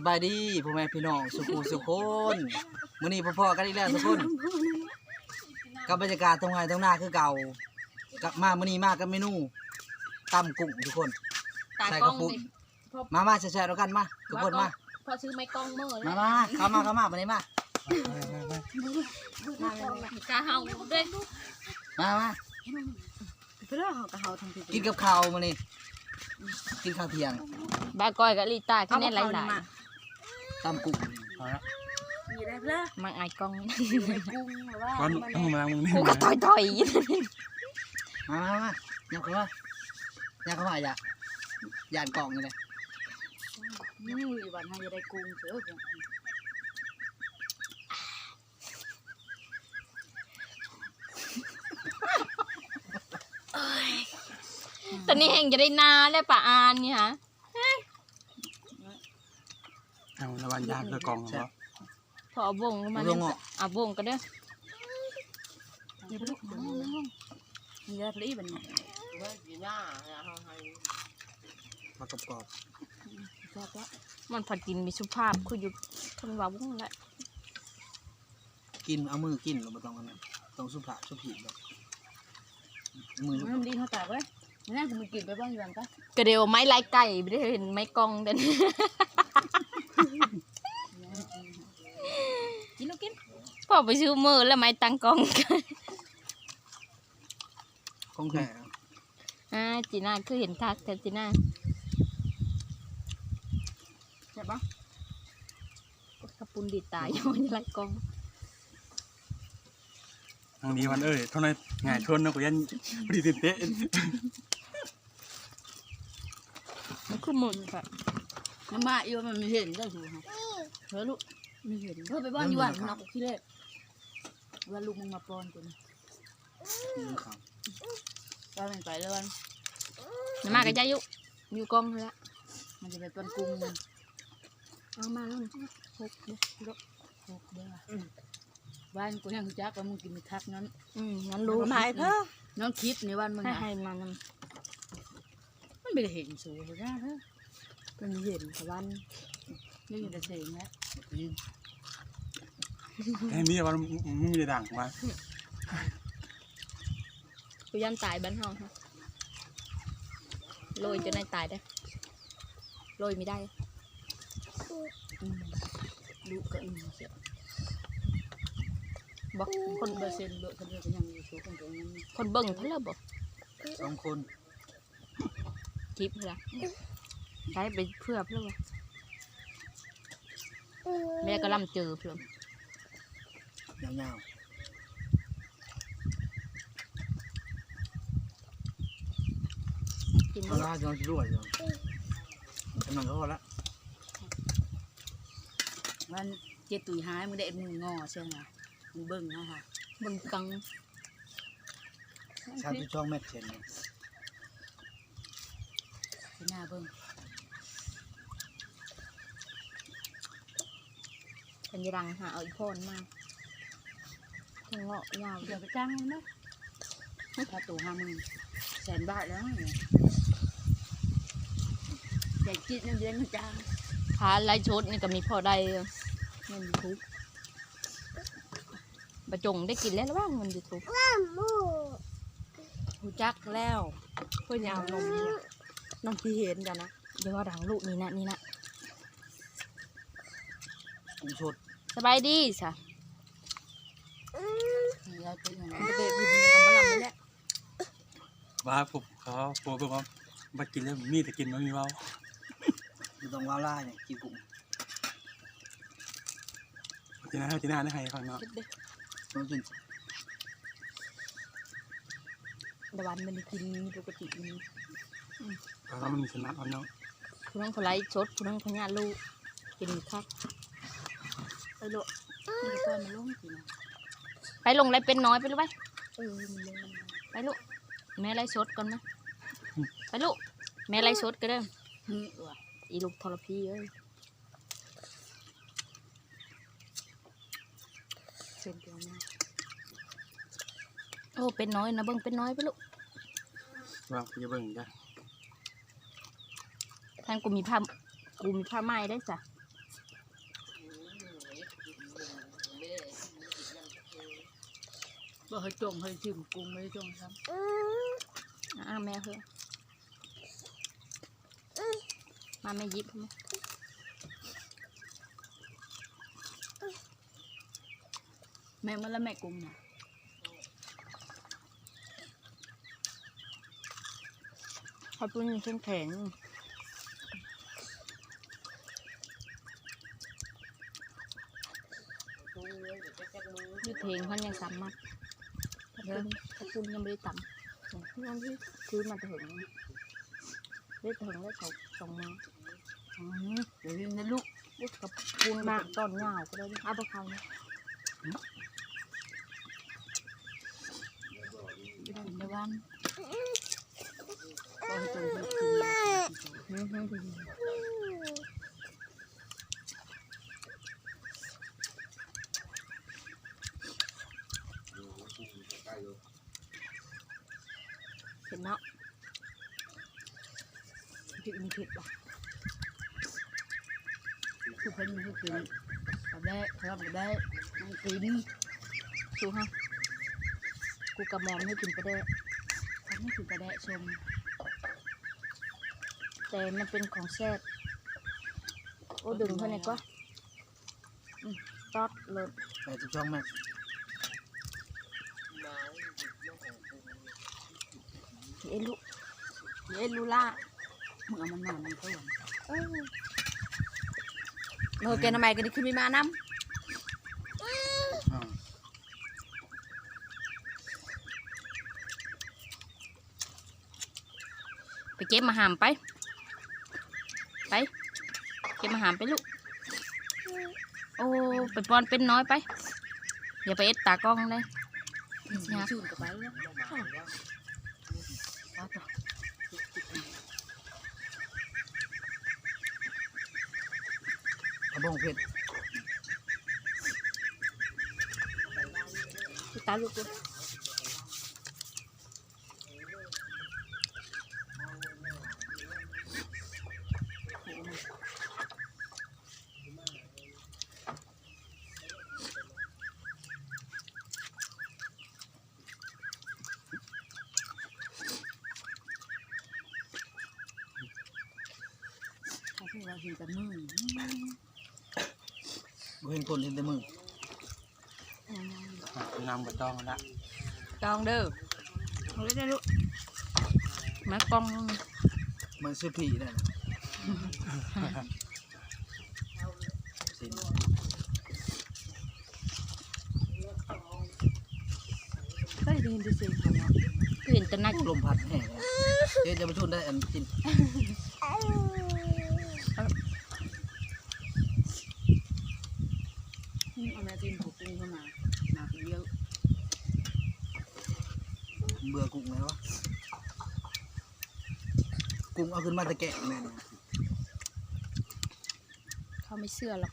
สบายดีพ่อแม่พี่น้องสุขุสุขคนมื้อนี้พ่อๆกันอีกแล้วทุกคนกับบรรยากาศตรงไหนตรงหน้าคือเก่า กลับมามื้อนี้มากับเมนูตำกุ้งทุกคน ตาใส่กกล้ระองปุกดิมามาแชร์ๆแล้วกันมาทุกคนมาพอซื้อไม้กล้องเมื่อมามาเข้ามาเข้ามาบัดนี้มากะเฮาเด้งมามาเพื่อเขากับเขาทำผิดกินกับข้าวมื้อนี้กินข้าวเที่ยง บาก้อยกับลีตาที่แน่หลาย ตำกุ้งเอาละมีได้เพื่อๆมันอายกล้องกุ้งหรือว่าก้อนต้องมามึงนี่กูก็ต่อยต่อยมามามายับเข้ามายับเข้ามาอย่าย่านกล่องนี่เลยนี่วันให้จะได้กุ้งเสือตอนนี้แห่งจะได้นาแล้วป่าอานนี่ฮะ เอาละวันยากเลยกองครับพอเอาวงเข้ามาลเนี่ยงออกเอาวงก็เด้อมีได้มีได้พลีบันนี้มากรอบชอบละมันผัดกินมีสุภาพคืออยู่ทนว่าวงแหละๆกินเอามือกินเราไม่ต้องกันนะต้องสุภาพสุผีแบบมือลูกมันดีเขาตากไว้นี่กูมีกินไปบ้างอยู่บ้างปะก็เดียวไม้ลายไก่ไม่ได้เห็นไม้กล้องเด่น กินลูกกินพอไปซื้อมือแล้วไม้ตั้งกล้องของแท้อ่าจีน่าคือเห็นทักแต่จีน่าใช่ปะกระปุนดีดตายอยู่ในไรกล้องทางนี้วันเอ้ยเท่านั้นง่ายชนนะกูยันพอดีเตะมันคือหมุนค่ะ มันมาอีว่ามันไม่เห็นได้ถูกฮะเฮ้ยลูกไม่เห็นเพื่อไปบ้านอยู่บ้านนักขี้เล่ว่าลูกมึงมาปอนกูนี่มือขาวว่ามันไปแล้ววันน้ำมากกับยายุอยู่กล้องเลยละมันจะไปปอนกุ้งมันเอามาแล้วหกเด้อโคกเด้อบ้านกูยังจักว่ามึงกินทักนั้นอืมงั้นรู้หมายเพิ่มน้องคิดในวันมึงให้นะให้มันมันไม่ได้เห็นสูงเลยนะเฮ้ย มันเห็นตะวันนี่อยู่แต่เสียงแล้วยิงแค่นี้วันมึงมีแต่ด่างมากูยันตายบ้านห้องค่ะโรยจนในตายได้อโรยไม่ได้ลูกก็อิ่มเสียบอกคคนนเปอร์เซ็นต์เบอร์คนเดียวก็ยังอยู่สูงตรงนั้นคนเบิ่งเท่าไหร่บอกสองคนคลิปเหรอ ใช้ไปเพื่อเพื่อวะแม่ก็ล่ำเจอเพื่อนยาวกินๆแล้เอาวล่าจนรวยอยู่กำลังก็พอละวันเจ็ดตุยหายมึงได้มึงงอใช่ไหมมึงเบิ่งนะคะบนกังชาติช่องแม่เชนเนี่ยที่หน้าเบิ่ง เป็นยรังหาเอาอีกโพนมาทงเงาะยาวเดี๋ยวไปจ้างมันนะถ้าตัวห้าหมื่นแสนบาทแล้วเนี่ยแต่จิตนั่นเดือนมันจ้างพาไล่ชดนี่ก็มีพอได้เงินยูทูบประจงได้กินแล้วหรือว่าเงินยูทูบหูจักแล้วเพื่อนยาวนมน้องที่เห็นกันนะเดี๋ยวว่าดังลูกนี่นะนี่นะกุ้งชด สบายดีสะยายเป็นยังไงมันจะเบะบินกับมะลำนี่แหละว่าผมเขาโปรบอกว่ามากินแล้วมีแต่กินไม่มีเว้าไม่ต้องว้าวล่าเนี่ยกินกุ้งจีน่าให้จีน่าได้ให้ฟังเนาะเด็ดเด้ต้องกินตะวันมันได้กินปกติมันแล้วมันมีสนับเนาะผู้นั้นเขาไล่ชดผู้นั้นเขาญาติลูกกินคัก ไปโลมันจะต้อนมันลงสินะไปลงไล่เป็นน้อยไปรู้ไหมเออมันลงไปลูกแม่ไล่ชดก่อนไหมไปลูกแม่ไล่ชดก็ได้อฮึว่ะอีลูกทรพีเอ้ยเส้นตัวนี้โอ้เป็นน้อยนะเบิ่งเป็นน้อยไปลูกว่าจะเบิ่งจ้ะท่านกูมีผ้ากูมีผ้าไหม้ได้จ้ะ บ่ให้จงให้ชิมกุ้งไม่ได้จงครับอ่าแม่เพื่อมาแม่หยิบมาแม่มันแล้วแม่กุ้งน่ะขอบคุณแข็งแข็งยืดเพลงมันยังซ้ำมัดขอ บคุณขอบคุณยังไม่ได้ต่ำยังที่คือมาถึงได้ถึงได้สองสองมาอืมเดี๋ยวนี้นะลูกลูกกับปูนมากตอนเหงาก็ได้เอาไปเขาเนี่ยกินในวันบ่ให้จงให้ชิมอืมอืมอืม เห็นเนาะพริกมีผ็ดป่ะคือเพิ่นมันก็กินกระแดะครับกระแดะมันกินสูฮะกูกระมอมให้กินไปได้ทำให้กินกระแดะชม แต่มันเป็นของแซ่บโอ้ดึงเท่านี้ก็ตอดเลยแปดสิบช่องแม็ก เอลูเอลูล่ามึงเอามันมามันก็หวานเออแกทำไมกันนี่คือมีมาน้ำไปเก็บมาหามไป ไป เก็บมาหามไปลูก โอ้ ไปปอนเป็นน้อยไป อย่าไปเอ็ดตากล้องเลยนกับไปแล้วเอาต่อ เอาบ้งเผ็ดตาลูกเลยเขาพูดว่ากินแต่มือ บ่เห็นคนเห็นแต่มืออะนำไปต้องละกองเด้อเอาเลยได้ลูกมากล้องมันซื้อผีนั่นน่ะสินก็ได้ยินแต่เสียงเขาเนาะเห็นแต่หน้าลมพัดแห้งเลยเดี๋ยวจะมาชนได้อันกินเอาแม่จิ้มผูกกุ้งเข้ามาหนักเยอะ เบื่อกุ้งแล้ววะกุ้งเอาขึ้นมาตะแกะแม่นเขาไม่เชื่อหรอก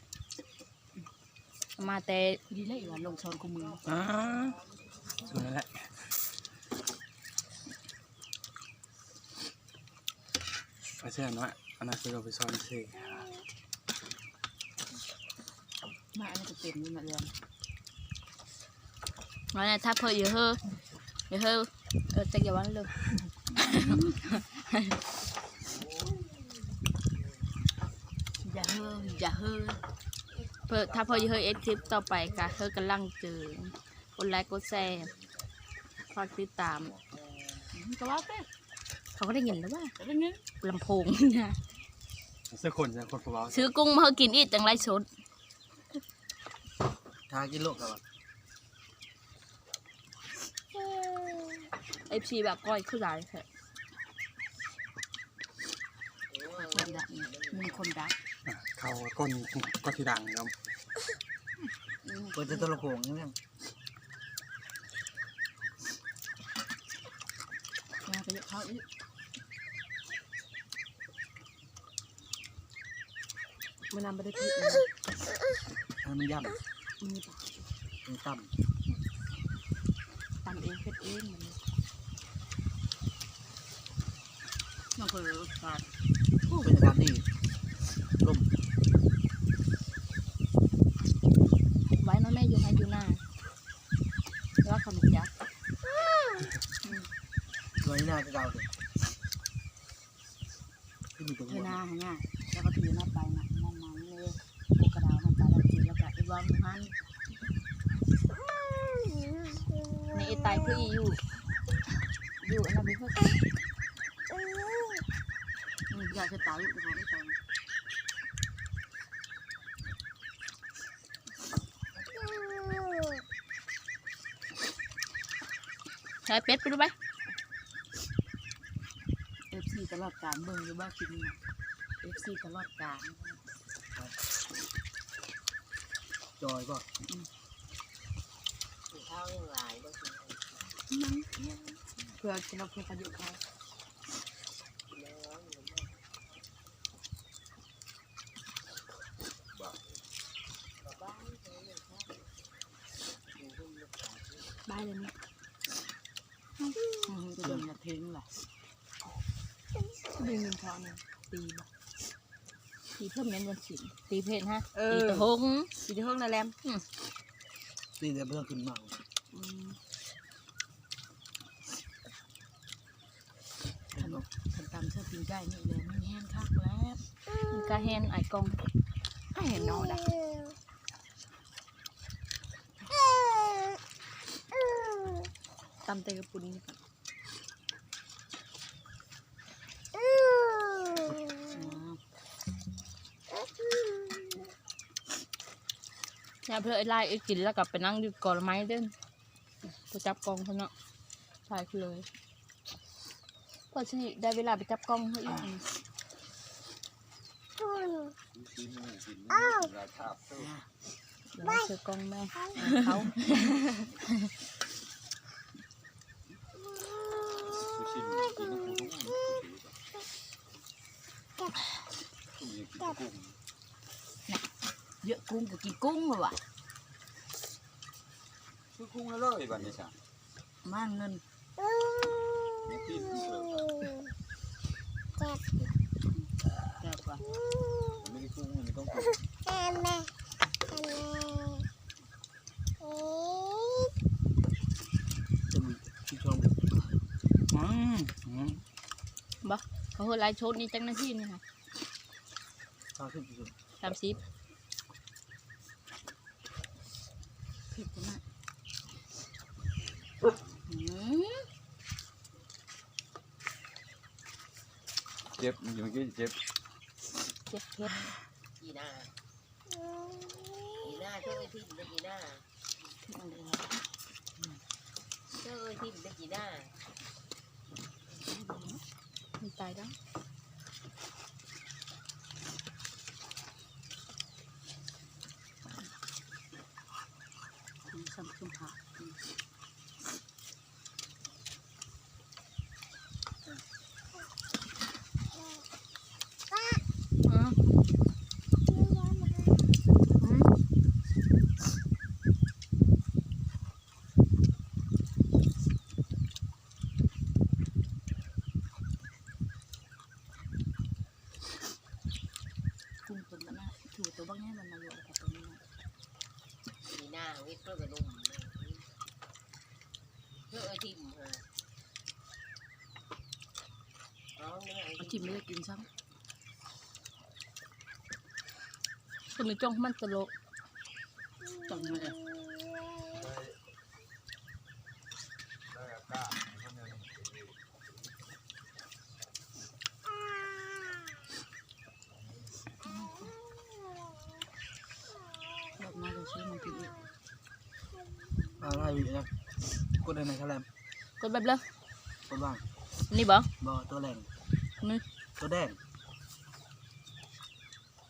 เอามาแต่ดีเลยว่าลงช้อนกูมืออ่าส่วนนั้นแหละไปเชื่อหน่อยอันนั้นคือเราไปซ้อนเซ่มาอันนี้ก็เต็มนี่มาเรียน nói này tháp hơi nhiều hơn nhiều hơn ờ tay giờ bắn luôn อย่าเฮ้ออย่าเฮ้อ Phờ- tháp hơi nhiều hơn em clip ต่อไปค่ะเธอกำลังเจอกดไลค์กดแชร์ฝากติดตามก็ว่าไปเขาก็ได้ยินแล้วว่าแต่เป็นนี้ลำโพงนะเสื้อคนเสื้อคนผู้เบาซื้อกุ้งมาให้กินอีกจังไรสดทากินโลกกับว่า เอฟซีแบบก้อยขึ้นหลายแค่คนดักเนี่ยมีคนดักอะเขาก้นก็ที่ดังครับเปิดจะตะละโขงยังมาไปเยอะเขาอีกมันนำไปได้ที่ให้มันย่มีปากำมันต่ตำเองเพ็ดเองมัน มันคือขาดำโอ้บรรยากาศดีลม ไว้เน้องแม่อยู่ให้อยู่หน้าแล้วคำจัก ง่ายแล้วก็ถือหน้าไปนะมองมาเลยพวกกระดาวมันไปแล้วจีแล้วก็ไอ้วางมัน ในไอ้ตายคืออีอยู่อยู่อันนั้นไม่ค่อย มัน อยากจะตายลูกของไม่ตายใช้เป็ดไปดูไปเอฟซีตลอดการเบิ่งอยู่บ้านกินเอฟซีตลอดการจอยก็เพื่อกินเราเพื่อประโยชน์เขา บายเลยมั้ย จะโดนกระเทงแหละ ดึงเงินเขาเนี่ย ตีบ่ตีเพิ่มเงินวันศิลตีเพชรฮะเอตีอตะหงสีที่ห้องนั่นแหละตีแต่เพื่อนขึ้นมาขนมขนตำเสื้อปีนไก่นี่เลยมันแห้งคักแล้วมันกระแฮนไอายกองไอเห็นนอได้ตำเตยกระปุนนี่ก่อน เนี่ยเพื่อไอ้ไล่ไอ้กินแล้วกลับไปนั่งอยู่ก่อนไม้เด้นกูจับกองเขาเนาะใช่คือเลยก็สิได้เวลาไปจับกองเขาอีกเดี๋ยวเจอกล้องแม่เขา เยอะกุ้งกับกินกุ้งเลยว่ะคือคุ้งแล้วเลยบัดนี้จ้ะมาเงินนี่ที่แซ่บว่ะไม่ได้คุ้งมันต้องคุ้งจะมีที่ช่องอืมอืมบ่เขาเฮาไลฟ์โชดนี่จังนาทีนี่ค่ะทางขึ้นสุด สามสิบ เผิดจังนะเจ็บอยู่เมื่อกี้เจ็บเจ็บเจ็บอีน่าอีน่าเจ้าไอ้ทิมได้กีน่าเจ้าไอ้ทิมได้กีน่า มันตายแล้ว มีสัมผัสผัก อืมอืม กุ้งตัวมันนะถูตัวบ้างให้มันมาอยู่กับตัวนี้นะ กีน่าวิทย์เพื่อกระดุมเจ้าเอ้ยทิมฮะน้องเนี่ยเอ้ย เอา ทิ จิ้มมไม่ได้กินซ้คนในจ้องมันตลกำจังเลยแบบน่าจะช่วยมันกินอีกอะไรอยู่นะกดได้ไหนครับแรมกดแบบเลยกดบ้างนี่บ่บ่ตัวแรง นี่ตัวแดง